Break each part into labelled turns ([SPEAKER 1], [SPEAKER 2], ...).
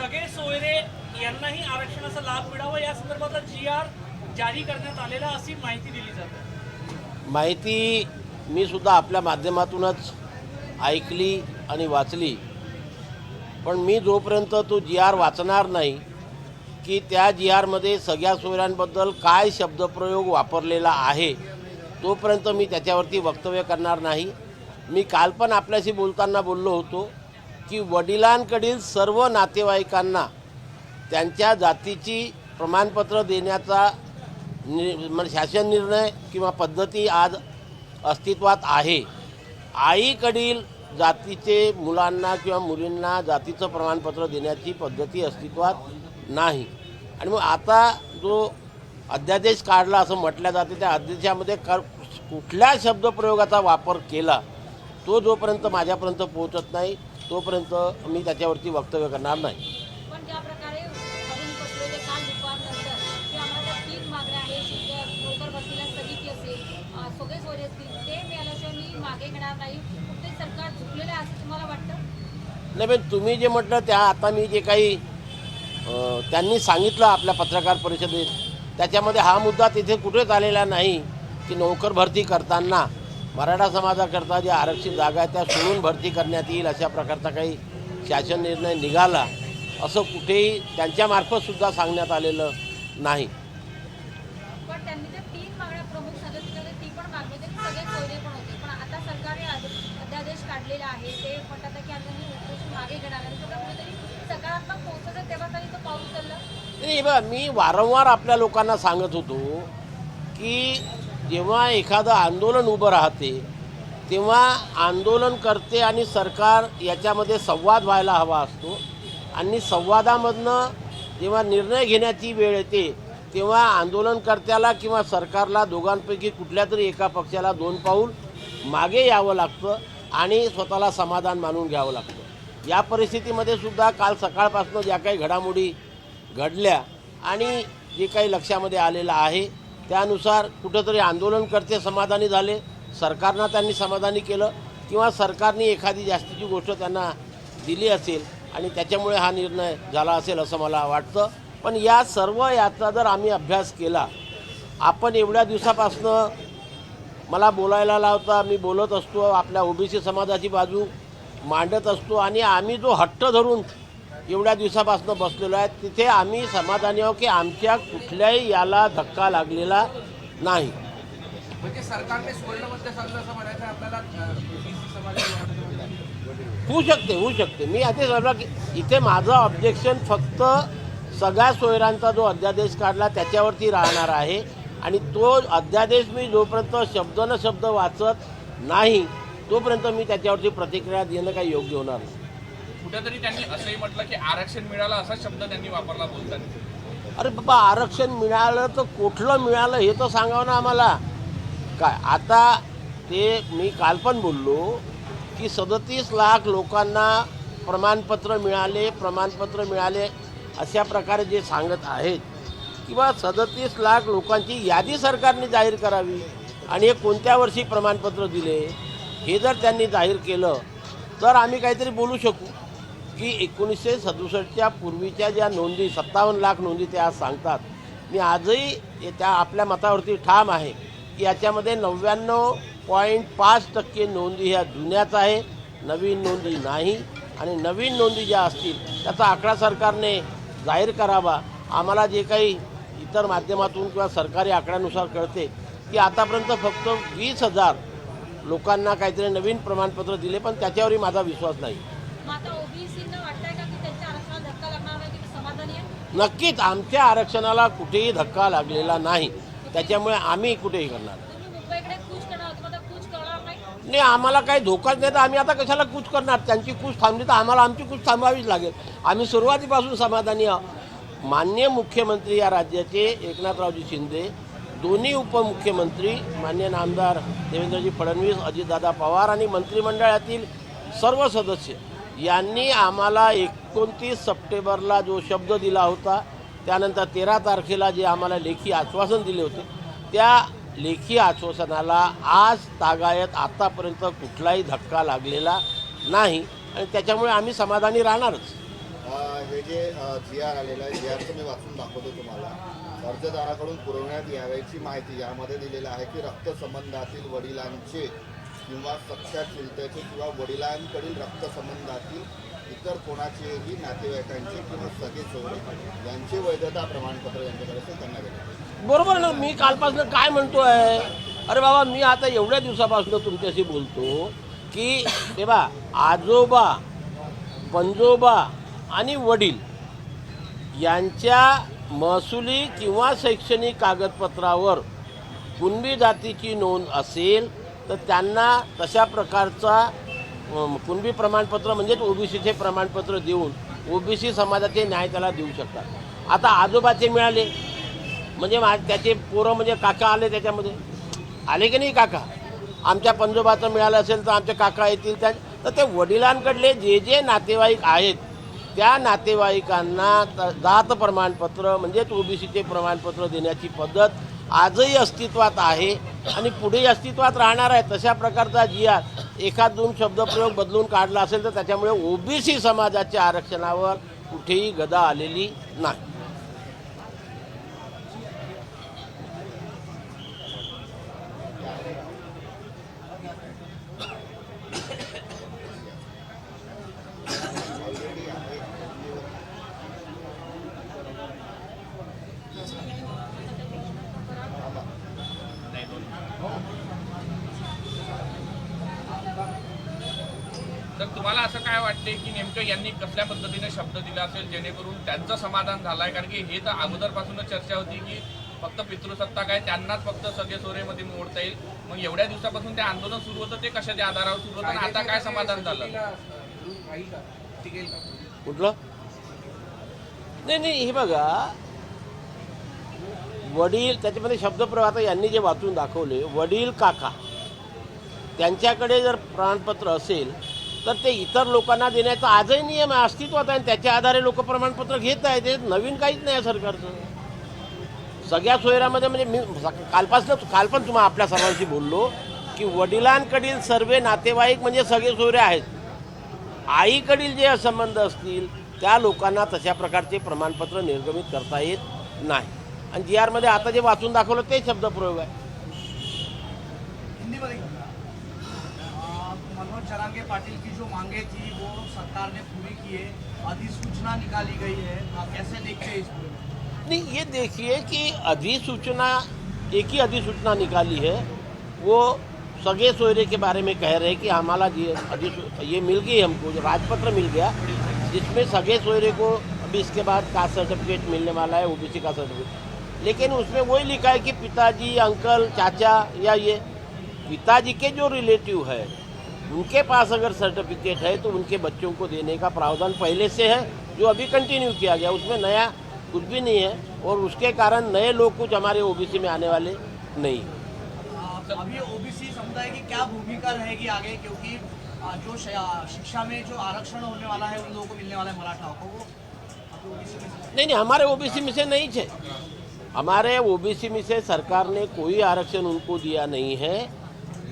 [SPEAKER 1] सगळे सोयरे यांनाही आरक्षणाचा लाभ मिळावा. या संदर्भातला जी आर जारी करण्यात आलेला अशी माहिती दिली जाते.
[SPEAKER 2] माहिती मी सुद्धा आपल्या माध्यमातूनच ऐकली आणि वाचली. पण मी जोपर्यंत तो जी आर वाचणार नाही की त्या जी आरमध्ये सगळ्या सोयऱ्यांबद्दल काय शब्दप्रयोग वापरलेला आहे तोपर्यंत मी त्याच्यावरती वक्तव्य करणार नाही. मी काल पण आपल्याशी बोलताना बोललो होतो की वडिलांकडील सर्व नातेवाईकांना त्यांच्या जातीची प्रमाणपत्र देण्याचा नि म्हणजे शासन निर्णय किंवा पद्धती आज अस्तित्वात आहे. आईकडील जातीचे मुलांना किंवा मुलींना जातीचं प्रमाणपत्र देण्याची पद्धती अस्तित्वात नाही. आणि मग आता जो अध्यादेश काढला असं म्हटलं जाते त्या अध्यादेशामध्ये क कुठल्या शब्दप्रयोगाचा वापर केला तो जोपर्यंत माझ्यापर्यंत पोहोचत नाही तोपर्यंत मी त्याच्यावरती वक्तव्य करणार नाही.
[SPEAKER 3] पण ज्या प्रकारे अरुण बसलेले काल दुपारनंतर की आम्हाला तीन मागण्या आहेत शिक्षक नोकर भरतीला स्थगिती असेल अं, सगळे सोयरे असतील ते मिळाल्याशिवाय मी मागे घेणार नाही. कुठे सरकार झुकलेलं आहे असं तुम्हाला वाटतं?
[SPEAKER 2] नाही पण तुम्ही जे म्हटलं त्या आता मी जे काही त्यांनी सांगितलं आपल्या पत्रकार परिषदेत त्याच्यामध्ये हा मुद्दा तिथे कुठेच आलेला नाही की नोकर भरती करताना मराठा समाजाकरता ज्या आरक्षित जागा आहेत त्या सोडून भरती करण्यात येईल अशा प्रकारचा काही शासन निर्णय निघाला असं कुठेही त्यांच्यामार्फत सुद्धा सांगण्यात आलेलं नाही. नाही बघा मी वारंवार आपल्या लोकांना सांगत होतो की जेव्हा एखादं आंदोलन उभं राहते तेव्हा आंदोलन करते आणि सरकार याच्यामध्ये संवाद व्हायला हवा असतो. आणि संवादामधनं जेव्हा निर्णय घेण्याची वेळ येते तेव्हा आंदोलनकर्त्याला किंवा सरकारला दोघांपैकी कुठल्या तरी एका पक्षाला दोन पाऊल मागे यावं लागतं आणि स्वतःला समाधान मानून घ्यावं लागतं. या परिस्थितीमध्ये सुद्धा काल सकाळपासून ज्या काही घडामोडी घडल्या आणि जे काही लक्षामध्ये आलेलं आहे त्यानुसार कुठंतरी आंदोलनकर्ते समाधानी झाले. सरकारनं त्यांनी समाधानी केलं. किंवा सरकारने एखादी जास्तीची गोष्ट त्यांना दिली असेल आणि त्याच्यामुळे हा निर्णय झाला असेल असं मला वाटतं. पण या सर्व याचा जर आम्ही अभ्यास केला आपण एवढ्या दिवसापासनं मला बोलायला लावता मी बोलत असतो आपल्या ओबीसी समाजाची बाजू मांडत असतो आणि आम्ही जो हट्ट धरून एवढ्या दिवसापासून बसलेलो आहे. तिथे आम्ही समाधानी आहोत की आमच्या कुठल्याही याला धक्का लागलेला नाही.
[SPEAKER 4] म्हणजे सरकारने सुवर्णमध्य साधलं असं म्हणायचं आहे. आपल्याला ओबीसी समाजाला
[SPEAKER 2] होऊ शकते होऊ शकते. मी आधी सांगला की इथे माझं ऑब्जेक्शन फक्त सगळ्या सोयरांचा जो अध्यादेश काढला त्याच्यावरती राहणार आहे. आणि तो अध्यादेश मी जोपर्यंत शब्द न शब्द वाचत नाही तोपर्यंत मी त्याच्यावरती प्रतिक्रिया देणं काही योग्य होणार नाही.
[SPEAKER 4] कुठेतरी त्यांनी असंही म्हटलं की आरक्षण मिळालं असा शब्द त्यांनी वापरला बोलताना.
[SPEAKER 2] अरे बाबा आरक्षण मिळालं तर कुठलं मिळालं हे तर सांगावं ना आम्हाला. काय आता ते मी काल पण बोललो की सदतीस लाख लोकांना प्रमाणपत्र मिळाले प्रमाणपत्र मिळाले अशा प्रकारे जे सांगत आहेत. किंवा सदतीस लाख लोकांची यादी सरकारने जाहीर करावी आणि हे कोणत्या वर्षी प्रमाणपत्र दिले हे जर त्यांनी जाहीर केलं तर आम्ही काहीतरी बोलू शकू. की एकोणीसशे सदुसष्टच्या पूर्वीच्या ज्या नोंदी सत्तावन्न लाख नोंदी ते आज सांगतात मी आजही त्या आपल्या मतावरती ठाम आहे की याच्यामध्ये नव्याण्णव पॉईंट पाच टक्के नोंदी ह्या जुन्याच आहे नवीन नोंदी नाही आणि नवीन नोंदी ज्या असतील त्याचा आकडा सरकारने जाहीर करावा. आम्हाला जे काही इतर माध्यमातून किंवा सरकारी आकड्यानुसार कळते की आतापर्यंत फक्त वीस हजार लोकांना काहीतरी नवीन प्रमाणपत्र दिले पण त्याच्यावरही माझा विश्वास नाही
[SPEAKER 3] मग आता ओबीसींना वाटतंय का की त्यांच्या आरक्षणाला धक्का लागणार नाही की समाधानी आहे
[SPEAKER 2] नक्कीच आमच्या आरक्षणाला कुठेही धक्का लागलेला नाही. त्याच्यामुळे आम्ही कुठेही करणार नाही. आम्हाला काही धोकाच नाही. तर आम्ही आता कशाला कूच करणार? त्यांची कूच थांबली तर आम्हाला आमची कूच थांबावीच लागेल. आम्ही सुरुवातीपासून समाधानी आहोत. मान्य मुख्यमंत्री या राज्याचे एकनाथरावजी शिंदे दोन्ही उपमुख्यमंत्री मान्य नामदार देवेंद्रजी फडणवीस अजितदादा पवार आणि मंत्रिमंडळातील सर्व सदस्य यांनी आम्हाला एकोणतीस सप्टेंबरला जो शब्द दिला होता त्यानंतर तेरा तारखेला जे आम्हाला लेखी आश्वासन दिले होते त्या लेखी आश्वासनाला आज तागायत आतापर्यंत कुठलाही धक्का लागलेला नाही आणि त्याच्यामुळे आम्ही समाधानी राहणारच.
[SPEAKER 5] हे जे जी आर आलेलं आहे जी आरचं मी वाचून दाखवतो तुम्हाला. अर्जदाराकडून पुरवण्यात यावयाची माहिती यामध्ये दिलेलं आहे की रक्तसंबंधातील वडिलांचे किंवा सख्या चुलत्याचे किंवा वडिलांकडील रक्तसंबंधातील इतर कोणाचेही नातेवाईकांचे किंवा सगळे सोयरे यांचे वैधता प्रमाणपत्र यांच्याकडे असेल त्यांना भेटले
[SPEAKER 2] बरोबर ना? मी कालपासून काय म्हणतोय? अरे बाबा मी आता एवढ्या दिवसापासून तुमच्याशी बोलतो की तेव्हा आजोबा पंजोबा आणि वडील यांच्या महसुली किंवा शैक्षणिक कागदपत्रावर कुणबी जातीची नोंद असेल तर त्यांना तशा प्रकारचा कुणबी प्रमाणपत्र म्हणजेच ओबीसीचे प्रमाणपत्र देऊन ओबीसी समाजाचे न्याय त्याला देऊ शकतात. आता आजोबाचे मिळाले. म्हणजे मा त्याचे पोरं म्हणजे काका आले त्याच्यामध्ये. आले की नाही काका? आमच्या पंजोबाचं मिळालं असेल तर आमचे काका येतील त्या तर ते वडिलांकडले जे जे नातेवाईक आहेत त्या नातेवाईकांना जात प्रमाणपत्र म्हणजेच ओबीसीचे प्रमाणपत्र देण्याची पद्धत आजही अस्तित्वात आहे आणि पुढेही अस्तित्वात राहणार आहे तशा प्रकारचा जी आर एखाद दोन शब्दप्रयोग बदलून काढला असेल तर त्याच्यामुळे ओबीसी समाजाच्या आरक्षणावर कुठेही गदा आलेली नाही.
[SPEAKER 4] तर तुम्हाला असं काय वाटते की नेमकं यांनी कसल्या पद्धतीने शब्द दिला असेल? जेणेकरून त्यांचं समाधान झालंय? कारण की हे तर अगोदरपासूनच चर्चा होती की फक्त पितृसत्ताक आहे त्यांनाच फक्त सगळे सोरेमध्ये मोडता येईल. मग एवढ्या दिवसापासून ते आंदोलन सुरू होतं ते कशाच्या आधारावर सुरू होतं? आणि आता काय समाधान झालं?
[SPEAKER 2] कुठलं? नाही नाही हे बघा वडील त्याच्यामध्ये शब्दप्रवाह आता यांनी जे वाचून दाखवले वडील काका त्यांच्याकडे जर प्रमाणपत्र असेल तर ते इतर लोकांना देण्याचा आजही नियम आहे अस्तित्वात आहे आणि त्याच्या आधारे लोक प्रमाणपत्र घेत आहेत ते नवीन काहीच नाही आहे सरकारचं. सगळ्या सोयऱ्यामध्ये म्हणजे मी कालपासनं कालपासून काल पण तुम्हाला आपल्या सर्वांशी बोललो की वडिलांकडील सर्व नातेवाईक म्हणजे सगळे सोयरे आहेत. आईकडील जे संबंध असतील त्या लोकांना तशा प्रकारचे प्रमाणपत्र निर्गमित करता येत नाही. आणि जी आरमध्ये आता जे वाचून दाखवलं ते शब्दप्रयोग आहे.
[SPEAKER 6] मनोज जरांगे पाटिल की जो मांगे थी वो सरकार ने पूरी की है अधिसूचना निकाली गई है। आप कैसे देखते हैं?
[SPEAKER 2] नहीं ये देखिए कि अधिसूचना एक ही अधिसूचना निकाली है। वो सगे सोयरे के बारे में कह रहे हैं कि हमारा ये मिल गई हमको जो राजपत्र मिल गया जिसमें सगे सोयरे को अभी इसके बाद कास्ट सर्टिफिकेट मिलने वाला है ओबीसी का सर्टिफिकेट लेकिन उसमें वही लिखा है कि पिताजी अंकल चाचा या ये पिताजी के जो रिलेटिव है उनके पास अगर सर्टिफिकेट है तो उनके बच्चों को देने का प्रावधान पहले से है जो अभी कंटिन्यू किया गया। उसमें नया कुछ भी नहीं है और उसके कारण नए लोग कुछ हमारे ओबीसी में आने वाले नहीं।
[SPEAKER 6] अभी ओबीसी समुदाय की क्या भूमिका रहेगी आगे? क्योंकि जो शिक्षा में जो आरक्षण होने वाला है उन लोगों को मिलने वाला है मराठाओं को वो
[SPEAKER 2] नहीं नहीं हमारे ओबीसी में से नहीं थे। हमारे ओबीसी में से सरकार ने कोई आरक्षण उनको दिया नहीं है।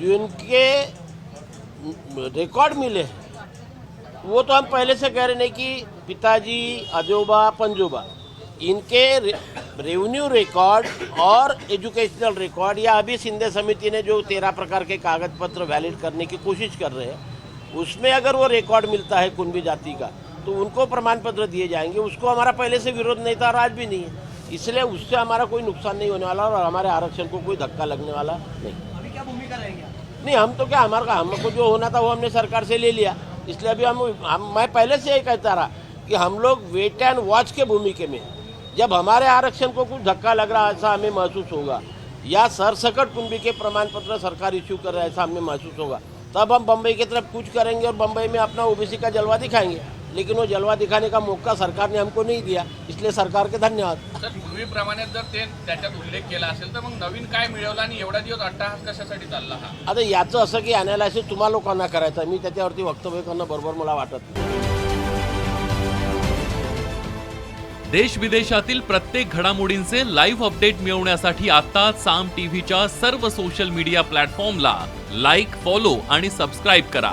[SPEAKER 2] जिनके रिकॉर्ड मिले हैं, वो तो हम पहले से कह रहे नहीं कि पिताजी, अजोबा, पंजोबा, इनके रेवेन्यू रिकॉर्ड और एजुकेशनल रिकॉर्ड या अभी सिंधे समिति ने जो तेरह प्रकार के कागज़ पत्र वैलिड करने की कोशिश कर रहे हैं, उसमें अगर वो रिकॉर्ड मिलता है कुंभी जाति का तो उनको प्रमाण पत्र दिए जाएँगे। उसको हमारा पहले से विरोध नहीं था और आज भी नहीं है। इसलिए उससे हमारा कोई नुकसान नहीं होने वाला और हमारे आरक्षण को कोई धक्का लगने वाला नहीं।
[SPEAKER 6] अभी क्या भूमिका रहेगी?
[SPEAKER 2] नहीं हम तो क्या हमारा हमको जो होना था वो हमने सरकार से ले लिया। इसलिए अभी हम, हम मैं पहले से यही कहता रहा कि हम लोग वेट एंड वॉच के भूमिके में जब हमारे आरक्षण को कुछ धक्का लग रहा है ऐसा हमें महसूस होगा या सरसकट कुंभी के प्रमाण पत्र सरकार इश्यू कर रहा है ऐसा हमें महसूस होगा तब हम बम्बई की तरफ़ कुछ करेंगे और बम्बई में अपना ओबीसी का जलवा दिखाएँगे। लेकिन वो जलवा दिखाने का मौका सरकार ने हमको नहीं दिया इसलिए सरकार के धन्यवाद।
[SPEAKER 4] तर पूर्वीप्रमाणे जर ते त्याच्यात उल्लेख केला असेल तर मग नवीन काय मिळवलं आणि एवढा दिवस अट्टाहास कशासाठी चालला हा?
[SPEAKER 2] आता याचं असं की अनालायसिस तुम्हा लोकांना करायचं आहे. मी त्याच्यावरती वक्तव्य करणं बरोबर मला वाटत नाही.
[SPEAKER 7] देश विदेशातील प्रत्येक घडामोडींचे लाईव्ह अपडेट मिळवण्यासाठी आता साम टीव्हीच्या सर्व सोशल मीडिया प्लॅटफॉर्मला लाईक फॉलो आणि सबस्क्राईब करा.